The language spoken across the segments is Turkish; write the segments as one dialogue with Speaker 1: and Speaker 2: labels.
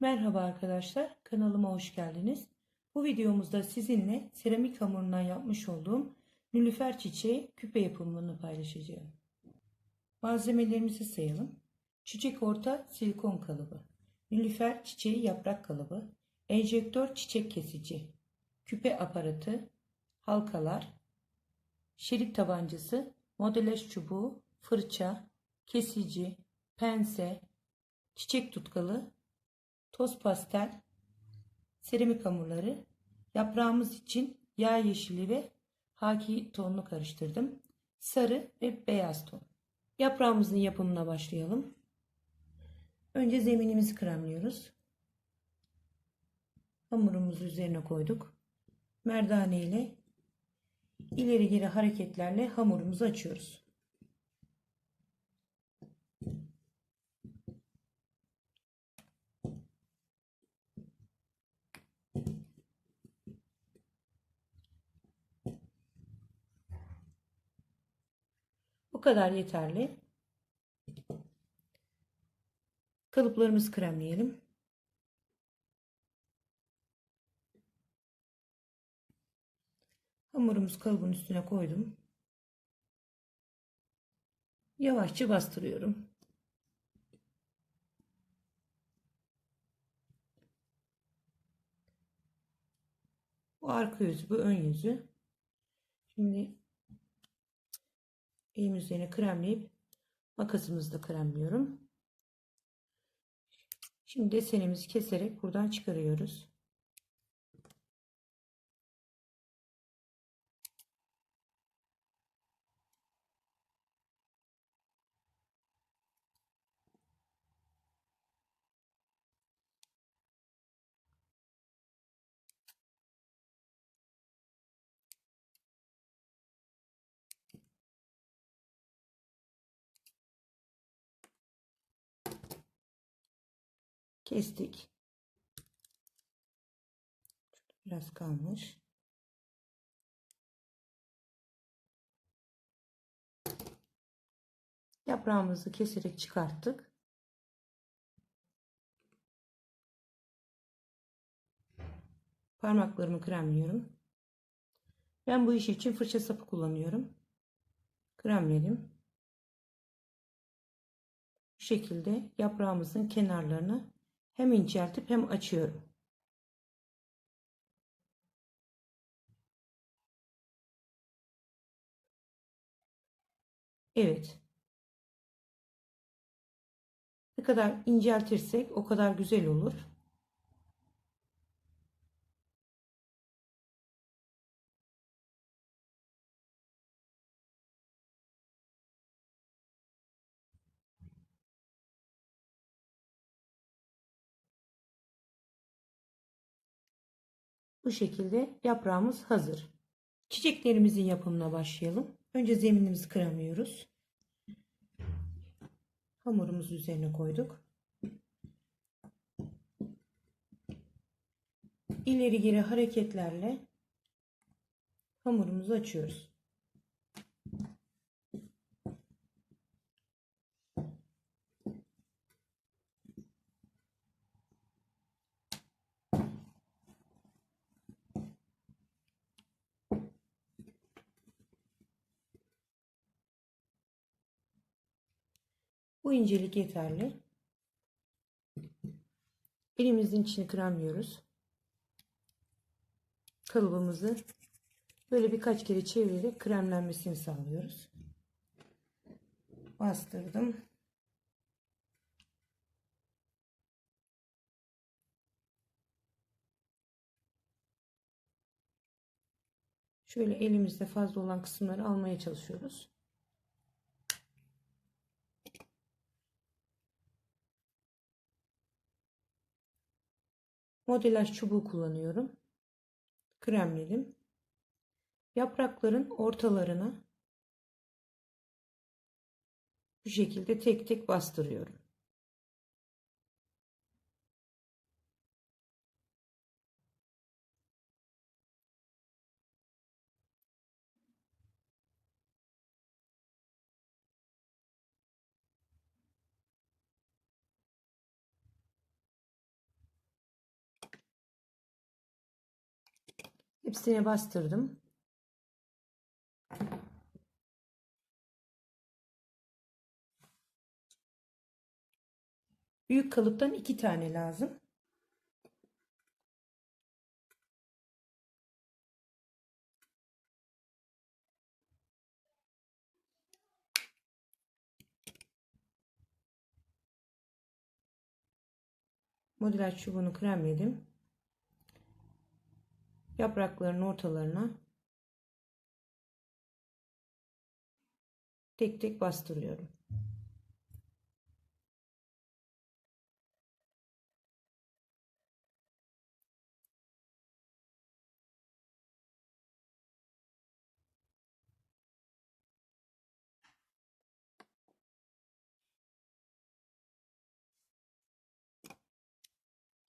Speaker 1: Merhaba arkadaşlar, kanalıma hoş geldiniz. Bu videomuzda sizinle seramik hamurundan yapmış olduğum nülüfer çiçeği küpe yapımını paylaşacağım. Malzemelerimizi sayalım. Çiçek orta silikon kalıbı, nülüfer çiçeği yaprak kalıbı, enjektör çiçek kesici, küpe aparatı, halkalar, şerit tabancası, modelaj çubuğu, fırça, kesici, pense, çiçek tutkalı, toz pastel, seramik hamurları, yaprağımız için yağ yeşili ve haki tonunu karıştırdım. Sarı ve beyaz ton. Yaprağımızın yapımına başlayalım. Önce zeminimizi kremliyoruz. Hamurumuzu üzerine koyduk. Merdane ile ileri geri hareketlerle hamurumuzu açıyoruz. Kadar yeterli. Kalıplarımızı kremleyelim. Hamurumuz kalıbın üstüne koydum. Yavaşça bastırıyorum. Bu arka yüzü, bu ön yüzü. Şimdi elim üzerine kremleyip makasımızla kremliyorum. Şimdi desenimizi keserek buradan çıkarıyoruz. Kestik. Biraz kalmış. Yaprağımızı keserek çıkarttık. Parmaklarımı kremliyorum. Ben bu iş için fırça sapı kullanıyorum. Kremledim. Bu şekilde yaprağımızın kenarlarını hem inceltip hem açıyorum. Evet. Ne kadar inceltirsek o kadar güzel olur. Bu şekilde yaprağımız hazır. Çiçeklerimizin yapımına başlayalım. Önce zeminimizi kremliyoruz. Hamurumuzu üzerine koyduk. İleri geri hareketlerle hamurumuzu açıyoruz. Bu incelik yeterli. Elimizin içini kremliyoruz. Kalıbımızı böyle birkaç kere çevirerek kremlenmesini sağlıyoruz. Bastırdım. Şöyle elimizde fazla olan kısımları almaya çalışıyoruz. Modelaj çubuğu kullanıyorum. Kremledim. Yaprakların ortalarına bu şekilde tek tek bastırıyorum. Hepsine bastırdım. Büyük kalıptan iki tane lazım. Model çubuğunu kremledim. Yaprakların ortalarına tek tek bastırıyorum.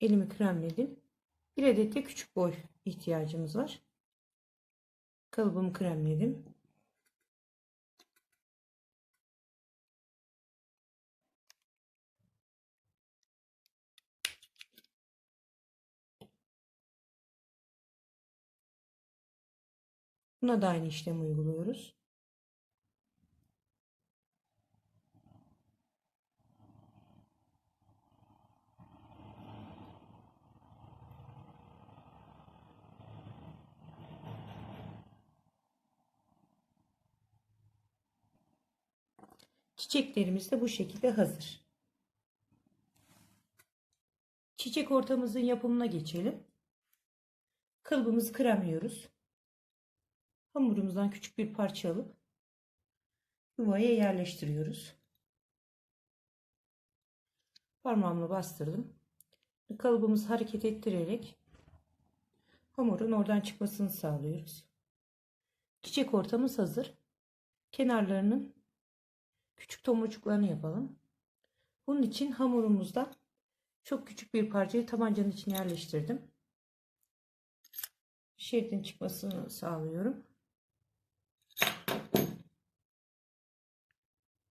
Speaker 1: Elimi kremledim. Bir adet de küçük boy ihtiyacımız var. Kalıbımı kremledim. Buna da aynı işlemi uyguluyoruz. Çiçeklerimiz de bu şekilde hazır. Çiçek ortamızın yapımına geçelim. Kalıbımızı kremliyoruz. Hamurumuzdan küçük bir parça alıp yuvaya yerleştiriyoruz. Parmağımla bastırdım. Kalıbımızı hareket ettirerek hamurun oradan çıkmasını sağlıyoruz. Çiçek ortamız hazır. Kenarlarının küçük tomurcuklarını yapalım. Bunun için hamurumuzda çok küçük bir parçayı tabancanın içine yerleştirdim. Şeridin çıkmasını sağlıyorum.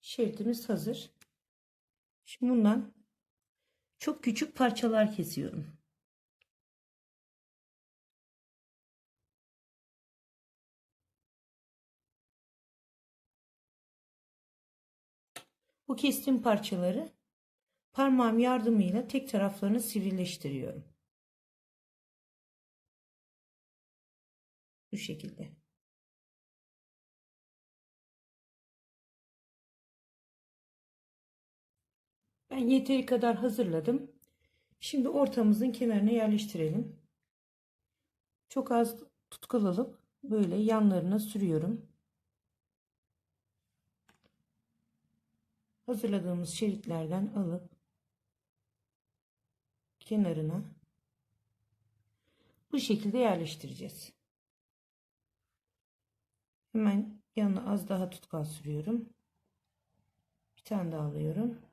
Speaker 1: Şeridimiz hazır. Şimdi bundan çok küçük parçalar kesiyorum. Bu kestiğim parçaları parmağım yardımıyla tek taraflarını sivrileştiriyorum. Bu şekilde. Ben yeteri kadar hazırladım. Şimdi ortamızın kenarına yerleştirelim. Çok az tutkal alıp böyle yanlarına sürüyorum. Hazırladığımız şeritlerden alıp kenarına bu şekilde yerleştireceğiz. Hemen yanına az daha tutkal sürüyorum. Bir tane daha alıyorum.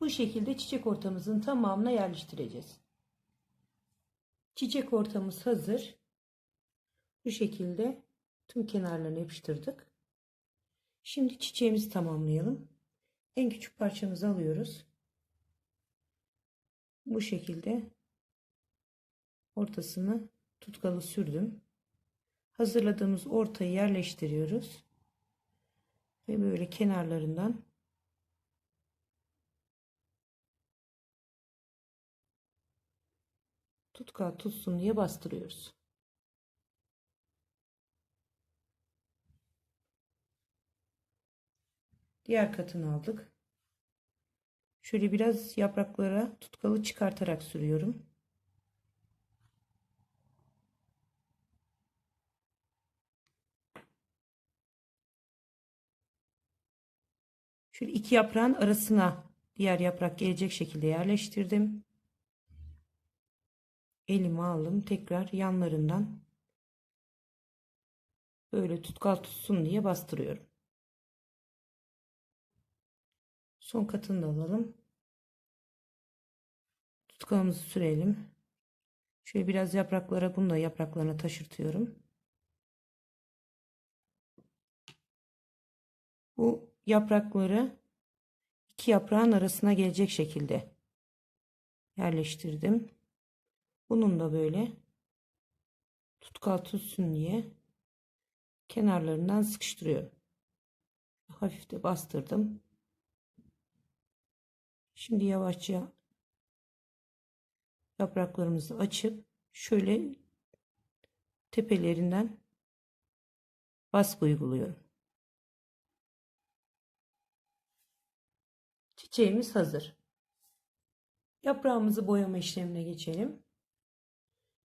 Speaker 1: Bu şekilde çiçek ortamızın tamamına yerleştireceğiz. Çiçek ortamız hazır. Bu şekilde tüm kenarlarını yapıştırdık. Şimdi çiçeğimizi tamamlayalım. En küçük parçamızı alıyoruz. Bu şekilde ortasını tutkalı sürdüm. Hazırladığımız ortayı yerleştiriyoruz. Ve böyle kenarlarından tutkal tutsun diye bastırıyoruz. Diğer katını aldık. Şöyle biraz yapraklara tutkalı çıkartarak sürüyorum. Şöyle iki yaprağın arasına diğer yaprak gelecek şekilde yerleştirdim elime aldım. Tekrar yanlarından böyle tutkal tutsun diye bastırıyorum. Son katını da alalım. Tutkalımızı sürelim. Şöyle biraz yapraklara bunu da yapraklarına taşırtıyorum. Bu yaprakları iki yaprağın arasına gelecek şekilde yerleştirdim. Bunun da böyle tutkal tutsun diye kenarlarından sıkıştırıyorum. Hafif de bastırdım. Şimdi yavaşça yapraklarımızı açıp şöyle tepelerinden baskı uyguluyorum. Çiçeğimiz hazır. Yaprağımızı boyama işlemine geçelim.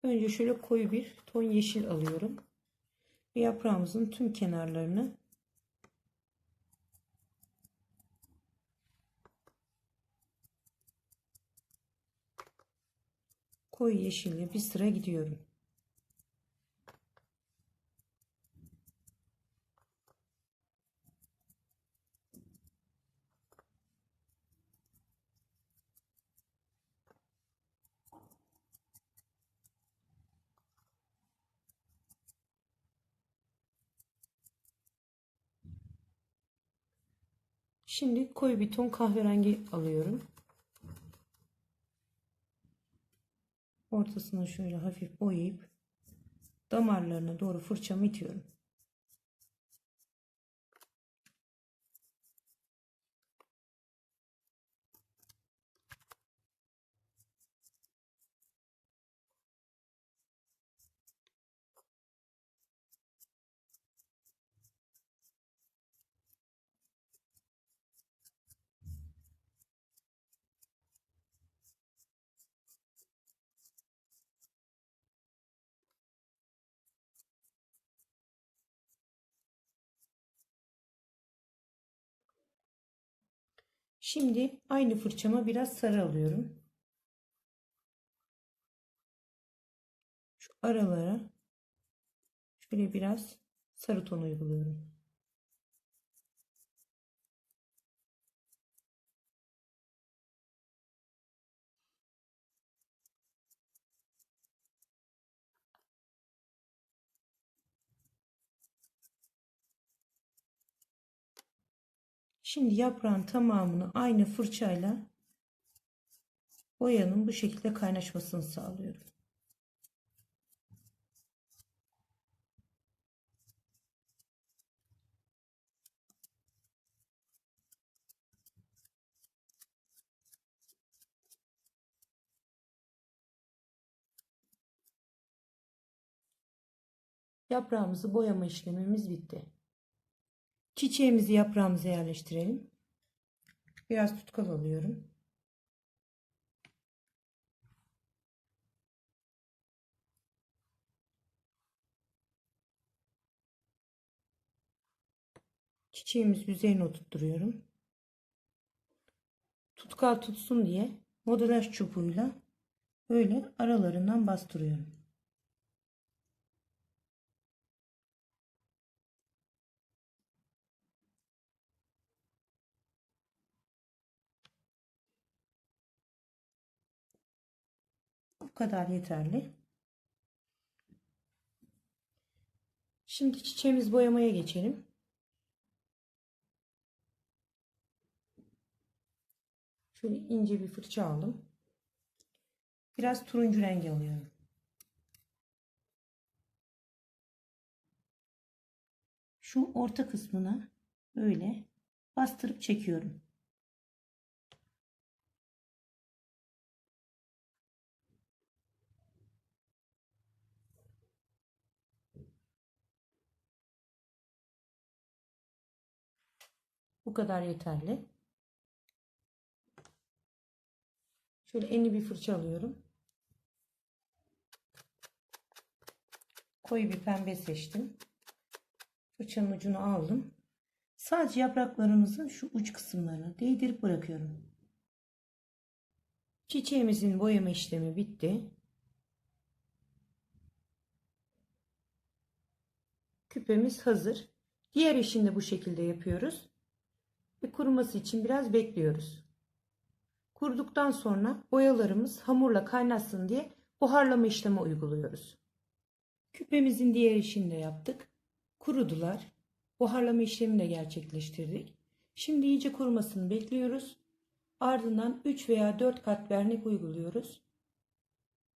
Speaker 1: Önce şöyle koyu bir ton yeşil alıyorum. Ve yaprağımızın tüm kenarlarını koyu yeşille bir sıra gidiyorum. Şimdi koyu bir ton kahverengi alıyorum. Ortasına şöyle hafif boyayıp damarlarına doğru fırçamı itiyorum. Şimdi aynı fırçama biraz sarı alıyorum. Şu aralara şöyle biraz sarı ton uyguluyorum. Şimdi yaprağın tamamını aynı fırçayla boyanın bu şekilde kaynaşmasını sağlıyorum. Yaprağımızı boyama işlemimiz bitti. Çiçeğimizi yaprağımıza yerleştirelim. Biraz tutkal alıyorum. Çiçeğimiz yüzeyine oturtturuyorum. Tutkal tutsun diye modelaj çubuğuyla böyle aralarından bastırıyorum. Kadar yeterli. Şimdi çiçeğimiz boyamaya geçelim. Şöyle ince bir fırça aldım. Biraz turuncu rengi alıyorum. Şu orta kısmına böyle bastırıp çekiyorum. Bu kadar yeterli. Şöyle enli bir fırça alıyorum. Koyu bir pembe seçtim. Fırçanın ucunu aldım. Sadece yapraklarımızın şu uç kısımlarını değdirip bırakıyorum. Çiçeğimizin boyama işlemi bitti. Küpemiz hazır. Diğer işini de bu şekilde yapıyoruz. Ve kuruması için biraz bekliyoruz. Kuruduktan sonra boyalarımız hamurla kaynatsın diye buharlama işlemi uyguluyoruz. Küpemizin diğer işini de yaptık. Kurudular. buharlama işlemini de gerçekleştirdik. Şimdi iyice kurumasını bekliyoruz. Ardından 3 veya 4 kat vernik uyguluyoruz.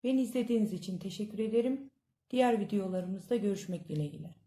Speaker 1: Beni izlediğiniz için teşekkür ederim. Diğer videolarımızda görüşmek dileğiyle.